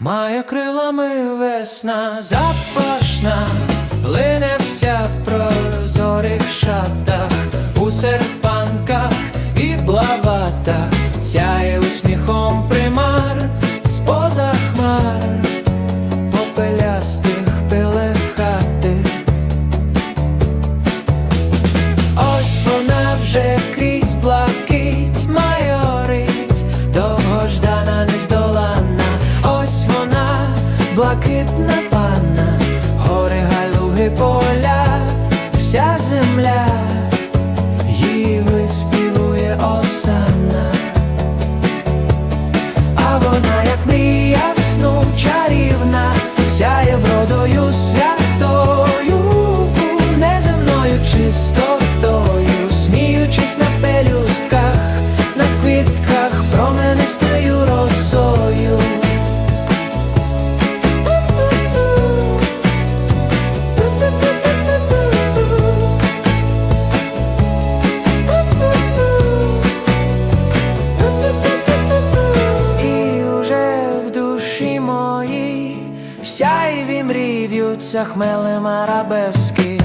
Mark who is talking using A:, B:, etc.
A: Має крилами весна запашна, лине вся в прозорих шатах, у серпанках і блаватах, сяє усміхом блакитна панна, гори, галуги, поля, вся земля, її виспівує осанна. А вона, як мрія чарівна, сяє вродою святою, неземною чистотою, сміючись на пелюстках, на квітках, променистою всяєві мрій в'ються хмелем арабески,